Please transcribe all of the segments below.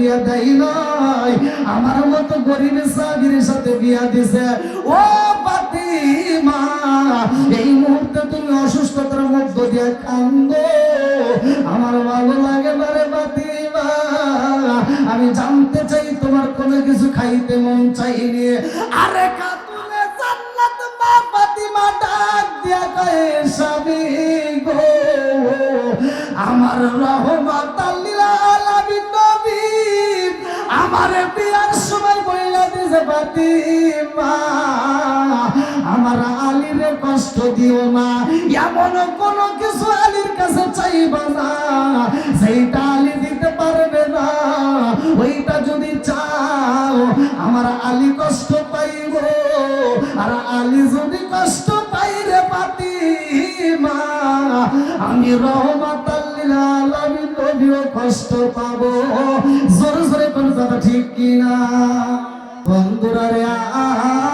বিয়ে দেয় নাই। আমার মতো গরিব সাবির সাথে বিয়ে দিছে। ও পাতিমা এই মুহূর্তে তুমি অসুস্থতার মধ্য দিয়ে কান্দো আমার ভালো লাগে না রে পাতিমা আমি জানতে চাই তোমার কোনো কিছু খাইতে মন চাইনি আরে কাতুলে জান্নাত মা ফাতিমা ডাক দিয়া কয়ে, স্বামী গো, আমার রহমত আমার বিয়ার সময় বইলা দিছে, ফাতিমা। আমার আলীরে কষ্ট দিও না, এমন কোন কিছু আলীর কাছে চাইবা না। সেইটা আলী দিতে পারবে না, ওইটা যদি চাও, আমার আলী কষ্ট পাইব। আর আলী যদি কষ্ট পাই রে পাতি মা আমি রহমাত আলামিন, নবীও কষ্ট পাবো। কিনা? বন্ধুরা রে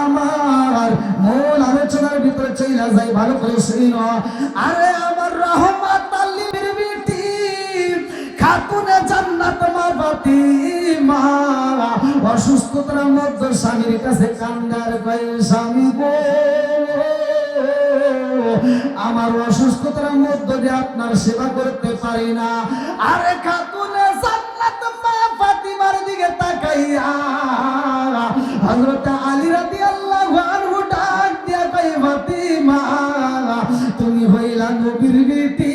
আমার মূল আলোচনার ভিতরে যাই, ভালো করে আরে আমার রহমাত খাতুনে জান্নাত মা। ফাতিমা অসুস্থতার মধ্যে স্বামীর কাছে কান্দার স্বামী গো। আমার অসুস্থতার মধ্য আপনার সেবা করতে পারি না। আরে খাতুনে মা ফাতিমার দিকে তাকাইয়া হযরত আলী রাদিয়াল্লাহু আনহু ডাক দিয়া কই ফাতিমা, তুমি হইলা নবীর বেটি।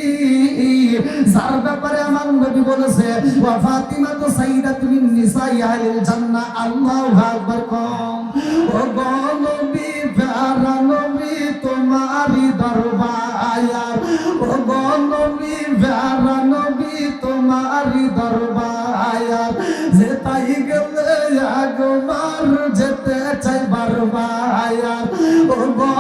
যার ব্যাপারে আমার নবী বলেছে, ওয়া ফাতিমা তো সাইয়্যিদাতুন নিসাই আহলিল জান্নাহ, আল্লাহু আকবার। কম, ও গো নবী, প্যারা নবী তোমারি দরবার ও গো নবী, প্যারা নবী তোমারি দরবার তাই গেলে? একবার যেতে চাই বারবার। ও গো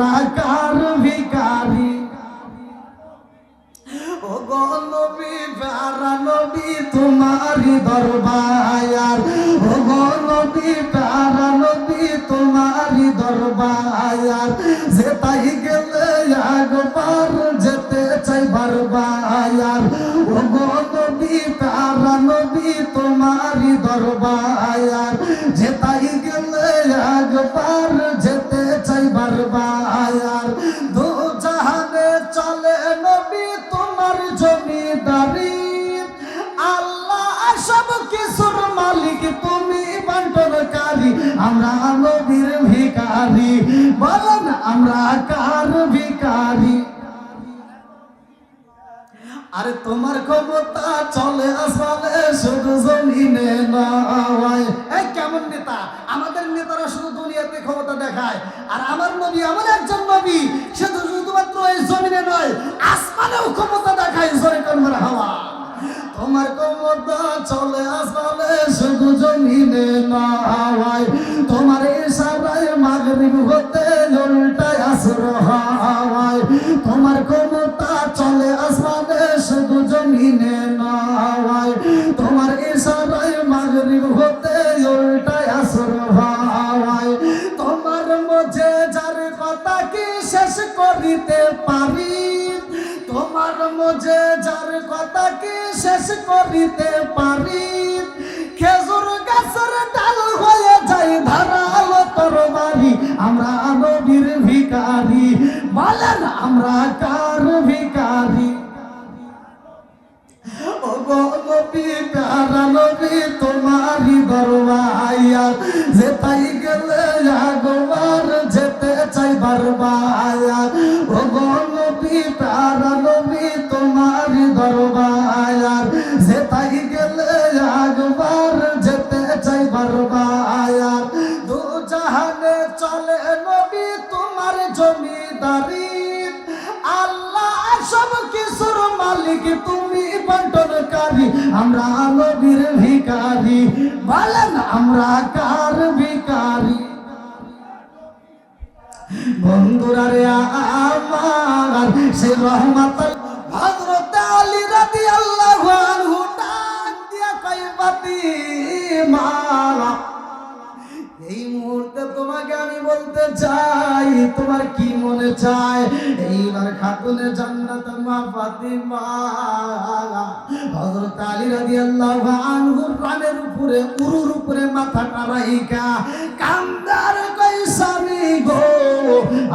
বলেন আমরা কার ভিকারি ও গলবি প্যারা নবী তোমারি দরবার ও গলবি প্যারা নবী তোমারি দরবার যে তাই গেলে একবার আমরা নবীর ভিকারি বলেন আমরা কার ভিকারি আরে তোমার ক্ষমতা চলে আসলে শুধু জমিনে এই কেমন নেতা? আমাদের নেতারা শুধু দুনিয়াতে ক্ষমতা দেখায়। আর আমার নবী এমন একজন নবী, সে তো শুধুমাত্র এই জমিনে নয়, আসমানেও ক্ষমতা দেখায় জোরে কর্মের হাওয়া। তোমার ক্ষমতা চলে আসলে শুধু জমিনে নয় তোমার ইশারায় মাগরিব হতে উল্টায় আসর হয় তোমার ক্ষমতা চলে আসমানে শুধু জমিনে নয় তোমার ইশারায় মাগরিব হতে উল্টায় আসর হয় তোমার মধ্যে যার কথা কি শেষ করিতে পারি? তোমার মধ্যে যার কথা কি শেষ করিতে পারি? প্যারা গেলে আগবার যেতে চাই বারবায়া ও বারবায়ার দু জাহানে চলে নবী, তোমার জমিদারি। আল্লাহ সব কিছুর মালিক তুমি। আমরা নবীর ভিকারি বলেন আমরা কার ভিকারি বন্ধুরা রে আমার, সে রহমত হযরত আলী রাদিয়াল্লাহু আনহু ডাক দিয়া তোমাকে আমি বলতে চাই, তোমার কি মনে চায়? এইবার খাতুনে জান্নাত মা ফাতিমা, হযরত আলী রাদিয়াল্লাহু আনহু রানের উপরে, উরুর উপরে মাথাটা রাইকা কান্দার কই স্বামী গো,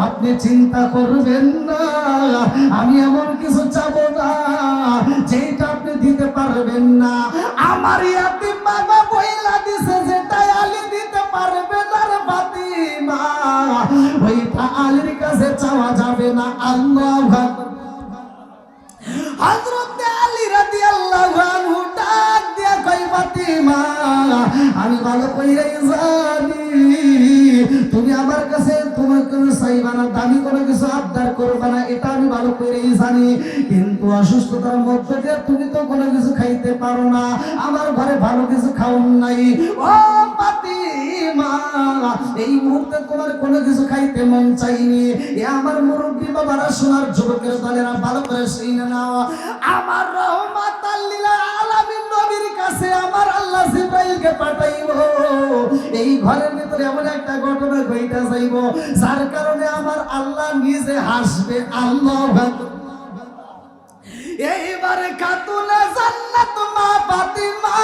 আপনি চিন্তা করবেন না, আমি এমন কিছু চাবো না, যেটা আপনি দিতে পারবেন না। আমার ইয়াতিম বাবা বইলা দিছে ফাতিমা ওইটা আলীর কাছে চাওয়া যাবে না, আল্লাহ হযরত তুমি আমার কাছে তোমার কোনো চাইবা দামি কোনো কিছু আবদার করবা না, এটা আমি ভালো করেই জানি। কিন্তু অসুস্থতার মধ্যে দিয়ে তুমি তো কোনো কিছু খাইতে পারো না, আমার ঘরে ভালো কিছু খাওন নাই। ও এই মুহূর্তে তোমার কোনো কিছু খাইতে মন চাইনি। এ আমার মুরব্বী বাবারা, সোনার যুবকের দলেরা ভালো করে শুনে নাও। আমার রহমাত আল্লিল আলামিন নবীর কাছে আমার আল্লাহ জিব্রাইলকে পাঠাইব। এই ঘরের ভিতরে এমন একটা ঘটনা ঘইটা যাইব, যার কারণে আমার আল্লাহ নিজে হাসবে। আল্লাহ এইবারে খাতুনে জান্নাত মা ফাতিমা।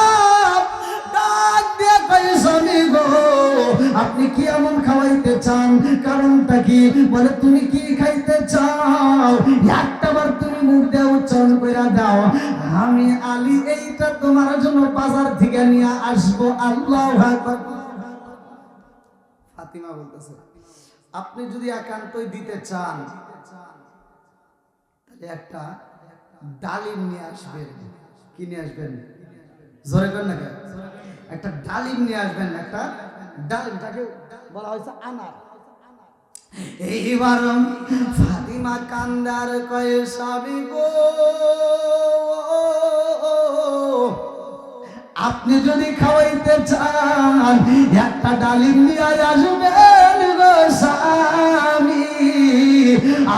আপনি কি এমন খাওয়াইতে চান? কারণটা কি? বলে, তুমি কি খাইতে চাও? একটাবার তুমি মুখ দিয়ে উচ্চারণ কইরা দাও। আমি আলী, এইটা তোমার জন্য বাজার থেকে নিয়ে আসব। আল্লাহ ফাতিমা বলতেছে, আপনি যদি একান্তই দিতে চান, তাহলে একটা ডালিম নিয়ে আসবেন। কি নিয়ে আসবেন? জোরে করেন না? একটা ডালিম নিয়ে আসবেন, একটা ডালিমটাকে বলা হয়েছে আনার। এইবার ফাতিমা কান্দার কয়ে সাবি গো। আপনি যদি খাওয়াইতে চান, একটা ডালিম নিয়ে আসবেন গো স্বামী।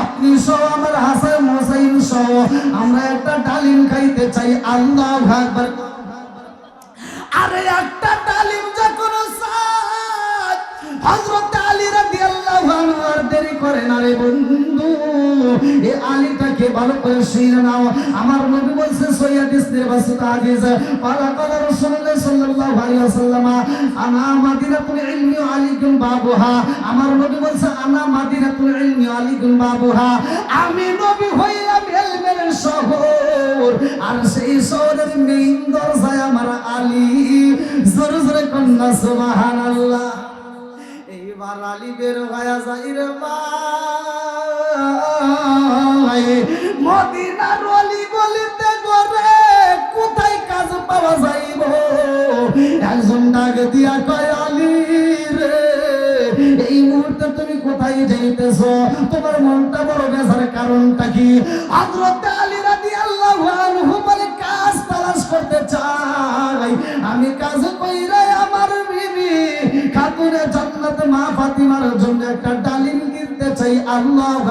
আপনি সহ আমার হাসান হোসাইন সহ আমরা একটা ডালিম খাইতে চাই, আল্লাহ আকবার। হযরত আলী রাদিয়াল্লাহু আনহু আর দেরি করে না রে বন্ধু। এ আলীটাকে ভালো করে শুনে নাও। আমার নবী বলছে, সৈয়দ ইসনের বাসুত হাদিস। পালা কালা রাসূলুল্লাহ সাল্লাল্লাহু আলাইহি ওয়াসাল্লাম, আনা মাদিনাতুল ইলমি আলিকুম বাবুহা। আমার নবী বলছে, আনা মাদিনাতুল ইলমি আলিকুম বাবুহা। আমি নবী হইলাম ইলমের শহর, আর সেই শহরের মেইন দরজায় আমার আলী। জোরে জোরে কন্যা, সুবহানাল্লাহ। কোথায় কাজ পাওয়া যাইব? দিয়া আলী রে, এই মুহূর্তে তুমি কোথায় যাইতেছ? তোমার মনটা বড় বেজার কারণটা কি? হযরত ফাতিমার জন্য একটা ডালিম কিনতে চাই, আল্লাহ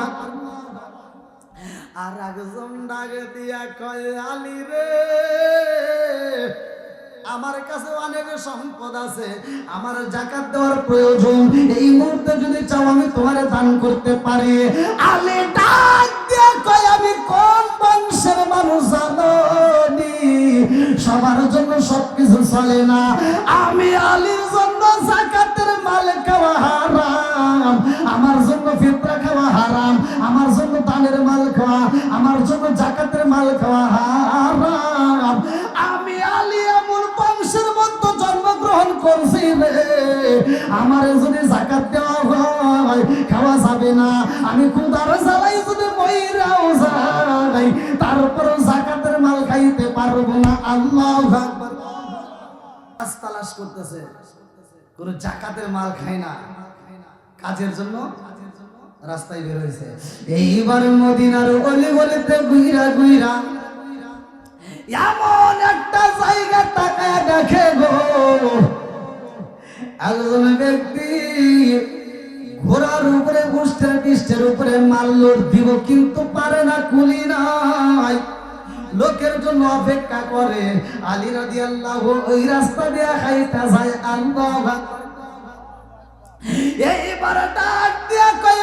আর একজন ডাকে দিয়া কয়, আলী রে, আমার কাছে অনেক সম্পদ আছে, আমার জাকাত দেওয়ার প্রয়োজন। এই মুহূর্তে যদি চাও আমি তোমার দান করতে পারি। আলে ডাক দিয়া কয়, আমি কোন বংশের মানুষ জানো? সবার জন্য সবকিছু চলে না। আমি আলীর জন্য জাকাতের মাল খাওয়া হারাম আমার জন্য ফিতরা খাওয়া হারাম আমার দানের মাল খাওয়া আমার জন্য জাকাতের মাল খাওয়া হারাম আমি আলী এমন বংশের মধ্যে জন্মগ্রহণ করছি রে আমার যদি জাকাত দেওয়া হয় খাওয়া যাবে না আমি খুদার জ্বালাই যদি মহিরাও যাই তারপরেও জাকাতের মাল খাইতে পারব না আল্লাহ তালাশ করতেছে কোন জাকাতের মাল খায় না। কাজের জন্য রাস্তায় বের হয়েছে। এইবার মদিনার অলি গলিতে গুইরা গুইরা এমন একটা জায়গা তাকায় দেখে গো। একজন ব্যক্তি ঘোড়ার উপরে, গোষ্ঠের পৃষ্ঠের উপরে মাল লোড দিব কিন্তু পারে না, কুলি নাই। লোকের জন্য অপেক্ষা করে। আলী রাজি আল্লাহ ওই রাস্তা দিয়ে খাইতে যায় আল্লাহ এইবার ডাক কই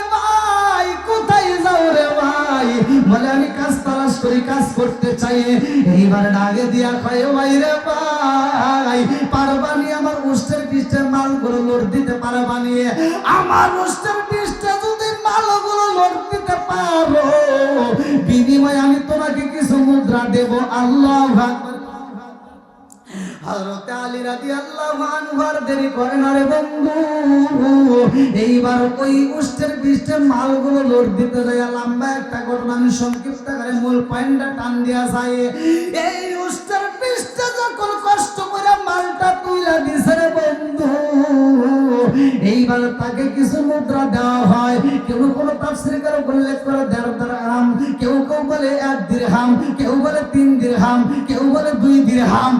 কোথায় যাও রে ভাই? বলে, আমি কাজ তালাশ করি, কাজ করতে চাই। এইবার ডাকে দিয়া কয় ভাই রে ভাই পারবানি আমার উষ্টের পৃষ্ঠে মালগুলো লোড দিতে পারবানি আমার উষ্টের পৃষ্ঠে যদি মালগুলো লোড পারো। বিনিময়ে আমি তোমাকে কিছু মুদ্রা দেব। আল্লাহ এইবার ওই মালগুলো লোড দিতে একটা মূল পয়েন্টটা টান দিয়া এই পৃষ্ঠে যখন কষ্ট করে মালটা তুইলা দিছে রে বন্ধু এইবার তাকে কিছু মুদ্রা দেওয়া হয়। কেউ কোনো তাফসিরকার উল্লেখ করে দেড় দিরহাম, কেউ কেউ বলে এক দিরহাম, কেউ বলে তিন দিরহাম, কেউ বলে দুই দিরহাম।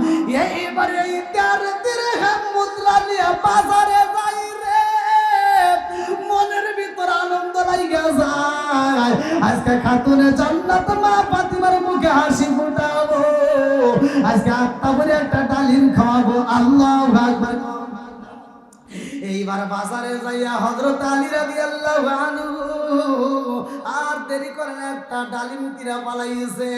এইবার এই দেড় দিরহাম মুদ্রা নিয়ে বাজারে যাই রে। মনের ভিতর আনন্দ লাগা যায়। আজকে খাতুনে জান্নাত মা ফাতিমার মুখে হাসি ফুটাবো। আজকে আত্মা করে একটা ডালিম খাওয়াবো। আল্লাহ আকবার। এইবার বাজারে যাইয়া হজরত আলী রাজি আল্লাহ আর দেরি করে না একটা ডালিম কিরা পালাইছে।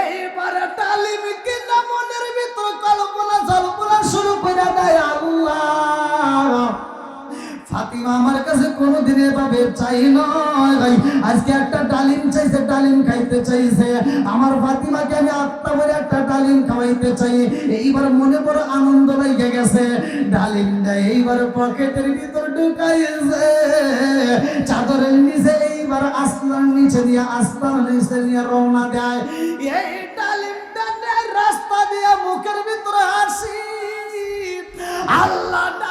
এইবার ডালিম কিনা মনের ভিতর কল্পনা জল্পনা শুরু করে দেয় আল্লাহ ফাতিমা আমার কাছে কোনোদিন এভাবে চাই নয় ভাই। আজকে একটা ডালিম চাইছে, ডালিম খাইতে চাইছে। আমার ফাতিমাকে আমি আত্মা বলে একটা ডালিম খাওয়াইতে চাই। এইবার মনে বড় আনন্দ লেগে গেছে। ডালিম দেয় এইবার পকেটের ভিতর ঢুকাইছে। চাদরের নিচে এইবার আস্তার নিচে দিয়ে আস্তার নিচে নিয়ে রওনা দেয়। এই ডালিমটা রাস্তা দিয়ে মুখের ভিতরে হাসি। আল্লাহ দিয়া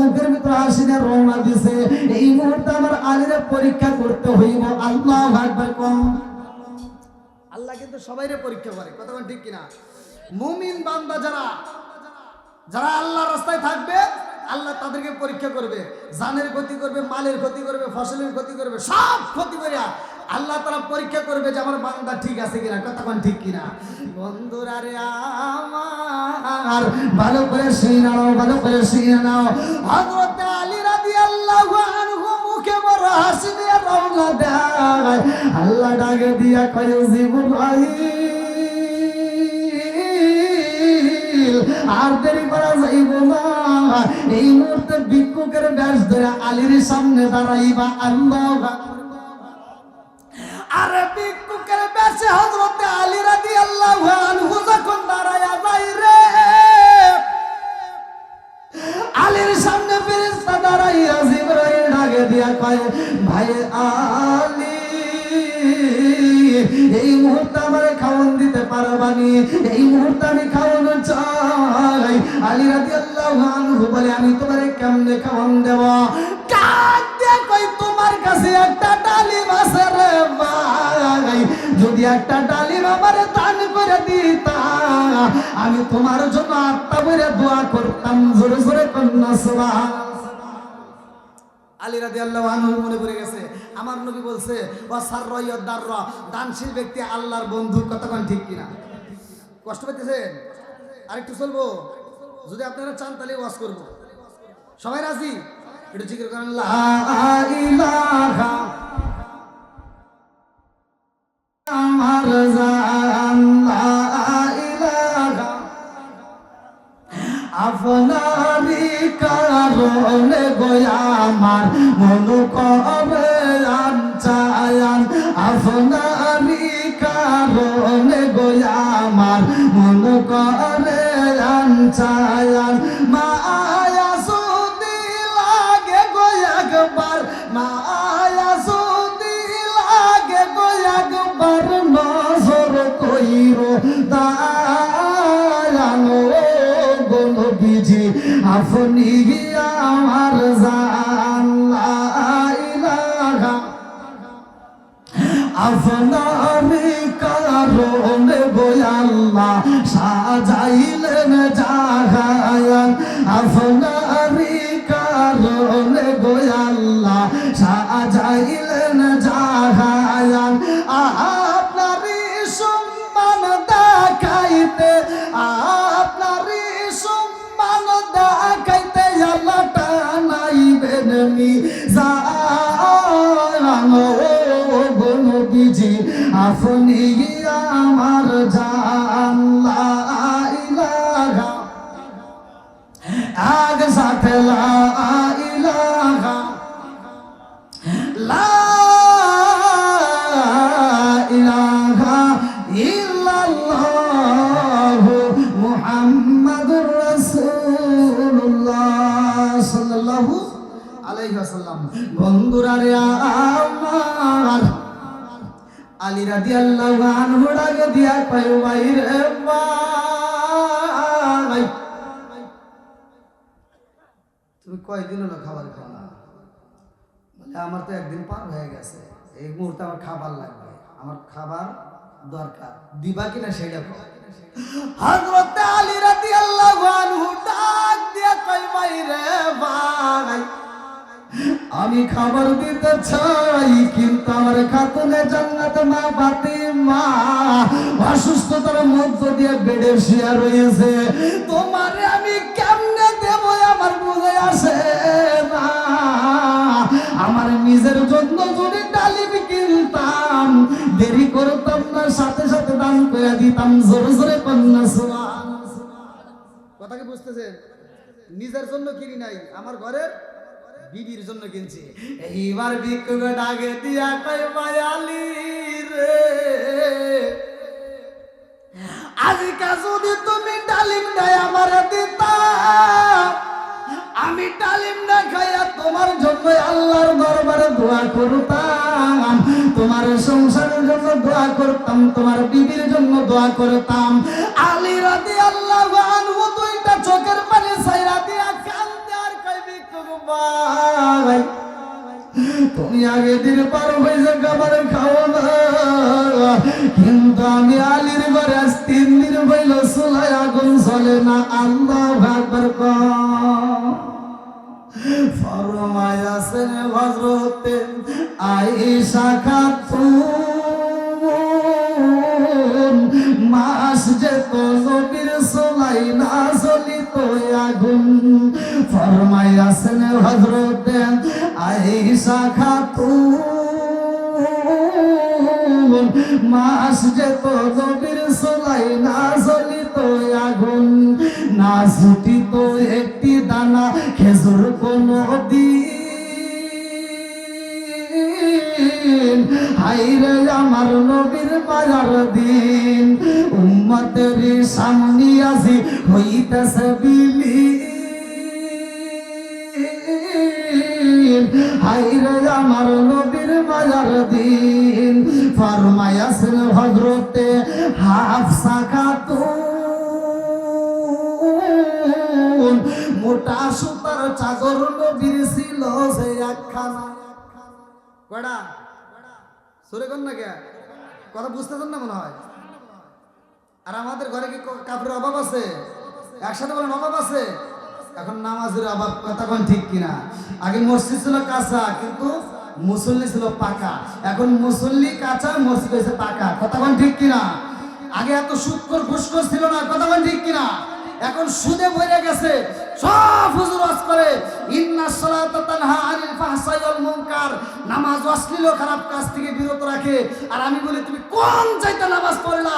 মুখের ভিতরে হাসি নিয়ে রওনা দিছে। এই মুহূর্তে আমার আলীরে পরীক্ষা করতে হইব। আল্লাহ আকবার কম। আল্লাহ কিন্তু সবাইরে পরীক্ষা করে, কথা ঠিক কিনা? মুমিন বান্দা যারা যারা আল্লাহ রাস্তায় থাকবে, আল্লাহ তাদেরকে পরীক্ষা করবে। জানের ক্ষতি করবে, মালের ক্ষতি করবে, ফসলের ক্ষতি করবে, সব ক্ষতি করে আল্লাহ তারা পরীক্ষা করবে যে আমার বান্দা ঠিক আছে কিনা কতক্ষণ ঠিক কিনা। বন্ধুরা রে আমার, ভালো করে শুনে নাও, ভালো করে শুনে নাও। হযরত আলী রাদিয়াল্লাহু আনহু মুখে বড় হাসি দিয়ে রওনা দেয়। আল্লাহ ডাকে দিয়া কয় জিবরাইল আর দেরি করা যাইব না। এই মুহূর্তে ভিক্ষুকের ব্যাস ধরে আলীর সামনে দাঁড়াইবা, আল্লাহ আরে ভিক্ষুকের ব্যাসে হযরতে আলী রাদিয়াল্লাহু আনহু যখন দাঁড়ায়া যাই রে। আলীর সামনে ফেরেশতা দাঁড়াইয়া জিবরাইল ডাকে দিয়া কয়, ভাই আলী এই মুহূর্তে আমার খাওয়ান দিতে পারবানি এই মুহূর্তে আমি খাওয়ানো চাই। আলী রাদিয়াল্লাহু আনহু বলে, আমি তোমারে কেমনে খাওয়ান দেব? কাক দিয়ে তোমার কাছে একটা ডালিম আছে রে ভাই। যদি একটা ডালিম আমার দান করে দিতা, আমি তোমার জন্য আত্মা করে দোয়া করতাম। জোরে জোরে কন্যা, সুবহানাল্লাহ। আলী রাদি আল্লাহ আনহু মনে পড়ে গেছে আমার নবী বলছে ও সার সার্রদার দানশীল ব্যক্তি আল্লাহর বন্ধু কতক্ষণ ঠিক কিনা? কষ্ট পেতেছেন আরেকটু চলবো? যদি আপনারা চান তাহলে ওয়াশ করব। সবাই রাজি? একটু জিজ্ঞেস করেন আপনার কারণে গোয়া আমার মনু কবে মন করে আনচায়ান কারণে গোয়াল্লা সাজাইলেন জাগায়ান আলী রাদিয়াল্লাহু আনহু ডাকে দিয়া কয়, ভাই রে ভাই, তুমি কয়দিন হলো খাবার খাও না? বলে, আমার তো একদিন পার হয়ে গেছে। এই মুহূর্তে আমার খাবার লাগবে। আমার খাবার দরকার। দিবা কিনা সেটা হযরত আলী রাদিয়াল্লাহু আনহু ডাক দিয়া কই ভাই রে ভাই আমি খাবার দিতে চাই, কিন্তু আমার খাতুনে জান্নাত মা ফাতিমা অসুস্থতার মধ্য দিয়ে বেডে শুয়ে রয়েছে। তোমারে আমি কেমনে দেব আমার বুঝে আসে না। আমার নিজের জন্য যদি ডালিম কিনতাম, দেরি করতাম না, সাথে সাথে দান করে দিতাম। জোরে জোরে সুবহান কথা কি বুঝতেছেন? নিজের জন্য কিনি নাই, আমার ঘরের বিবির জন্য কিনছি। এইবার ভিক্ষুক ডাকে দিয়া কই মায়ালি রে, আজকে যদি তুমি ডালিম দেয় আমার দিতা, আমি ডালিম না খাইয়া তোমার জন্য আল্লাহর দরবারে দোয়া করতাম, তোমার সংসারের জন্য দোয়া করতাম, তোমার বিবির জন্য দোয়া করতাম। আলী রাদি আল্লাহ দুইটা চোখের পানি সাইরা দিয়া ভাই তুমি আগে দিন পার হয়েছে খাবার খাও না কিন্তু আমি আলীর ঘরে আজ তিন দিন হইল চুলাই আগুন চলে না, আল্লাহ ভাগবার ফরমায় আছেন হজরতে আইসা খাতুন। মাস যে তো নবীর সোলাই না চলিত আগুন। ফরমায় আছেন হজরতে আইসা খাতুন। মাস যে তো নবীর সোলাই না চলিত আগুন। না ছুটিত একটি দানা খেজুর কোনো দিন হাইরে আমার নবীর মায়ার দিন। উম্মতের সামনে আসি হইতেছে বিলি হাইরে আমার নবীর মায়ার দিন। ফরমায়াসেন হজরতে হাফসা খাতুন। মোটা সুতার চাদর নবীর ছিল সে একখানা। কয়টা সরে কর না কে? কথা বুঝতেছেন না মনে হয়? আর আমাদের ঘরে কি কাপড়ের অভাব আছে? একসাথে বলেন অভাব আছে? এখন নামাজের অভাব কথা কোন ঠিক কিনা? আগে মসজিদ ছিল কাঁচা, কিন্তু মুসল্লি ছিল পাকা। এখন মুসল্লি কাঁচা, মসজিদ হয়েছে পাকা। কথা কোন ঠিক কিনা? আগে এত সুৎকর ঘুষকর ছিল না, কথা কোন ঠিক কিনা? এখন সুদে ভরে গেছে। সব হুজুর ওয়াজ করে, ইন্না সালাতা তানহা আনিল ফাহশাই ওয়াল মুনকার। নামাজ অশ্লীল খারাপ কাজ থেকে বিরত রাখে। আর আমি বলি, তুমি কোন চাইতে নামাজ পড়লা?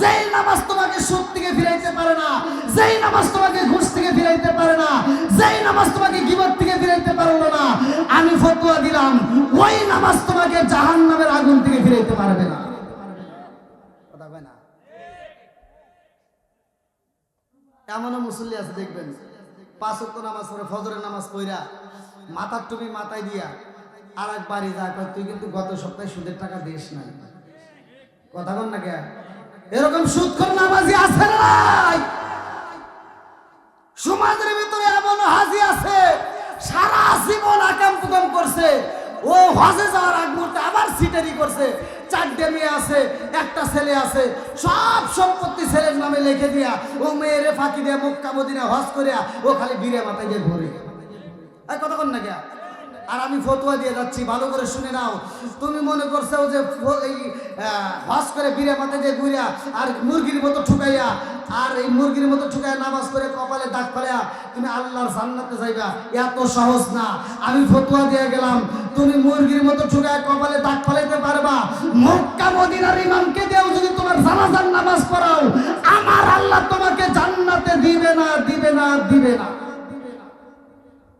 যেই নামাজ তোমাকে সুদ থেকে ফিরাইতে পারে না, যেই নামাজ তোমাকে ঘুষ থেকে ফিরাইতে পারে না, যেই নামাজ তোমাকে গিবত থেকে ফিরাইতে পারল না, আমি ফতোয়া দিলাম, ওই নামাজ তোমাকে জাহান্নামের আগুন থেকে ফিরাইতে পারবে না কথা কয় না এমনও মুসল্লি আছে, দেখবেন। পাঁচ ওয়াক্ত নামাজ পড়ে, ফজরের নামাজ পড়া, মাথার টুপি মাথায় দিয়া আর এক বাড়ি যা কয়, তুই কিন্তু গত সপ্তাহে সুদের টাকা দিস নাই। কথা কন না কে এরকম সুদখোর নামাজি আছে নাই? সমাজের ভিতরে এমন হাজি আছে, সারা জীবন আকাম কুকাম করছে, ও হজে যাওয়ার আগ মুহূর্তে আবার সিটারি করছে চারটে মেয়ে আছে, একটা ছেলে আছে, সব সম্পত্তি ছেলের নামে লিখে দিয়া ও মেয়েরে ফাঁকি দিয়া মুখ মদিনা হজ করিয়া ও খালি বীরে মাথায় গিয়ে ঘুরে। কথা কন না কে আর আমি ফতোয়া দিয়ে যাচ্ছি, ভালো করে শুনে নাও। তুমি মনে করছ যে এই হজ করে বীরে মাথায় দিয়ে ঘুরিয়া আর মুরগির মতো ঠুকাইয়া, আর এই মুরগির মতো ঠুকাইয়া নামাজ করে কপালে দাগ ফেলিয়া তুমি আল্লাহর জান্নাতে যাইবা। এত সহজ না। আমি ফতোয়া দিয়ে গেলাম। তুমি মুরগির মতো ঠুকাইয়া কপালে দাগ ফেলাইতে পারবা। মক্কা, মদিনার ইমামকে দিয়েও যদি তোমার জানাজার নামাজ পড়াও, আমার আল্লাহ তোমাকে জান্নাতে দিবে না দিবে না দিবে না।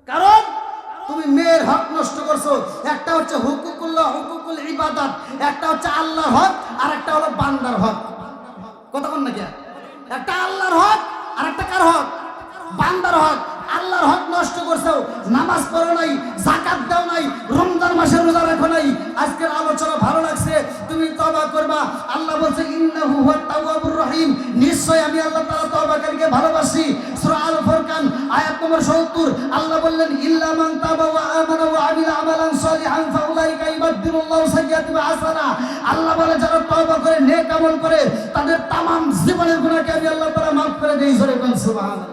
কারণ তুমি মেয়ের হক নষ্ট করছ। একটা হচ্ছে হুকুকুল্লাহ, হুকুকুল ইবাদত, একটা হচ্ছে আল্লাহর হক, আর একটা হলো বান্দার হক। কতক্ষণ নাকি একটা আল্লাহর হক, আর একটা কার হক? বান্দার হক। আল্লাহর হক নষ্ট করছ, নামাজ পড়ো নাই জাকাত দাও নাই, রমজান মাসে রোজা রাখো নাই, আজকের আলোচনা ভালো লাগছে, তুমি তবা করবা। আল্লাহ বলছে, ইন্নাহু হুয়াত তাওয়াবুর রহিম। নিশ্চয় আমি আল্লাহ তাআলা তওবাকারীকে ভালোবাসি। সূরা আল ফুরকান, আয়াত নম্বর 70 আল্লাহ বললেন, ইল্লা মান তাবা ওয়া আমানা ওয়া আমিলা আমালান সালিহান, ফাউলাইকা ইবাদদিলুল্লাহু সাইয়্যাতিহিম হাসানা। আল্লাহ বলে, যারা তওবা করে, নেক আমল করে, তাদের তামাম জীবনের গুনাহকে আমি আল্লাহ তাআলা মাফ করে দেই। জোরে সুবহানাল্লাহ।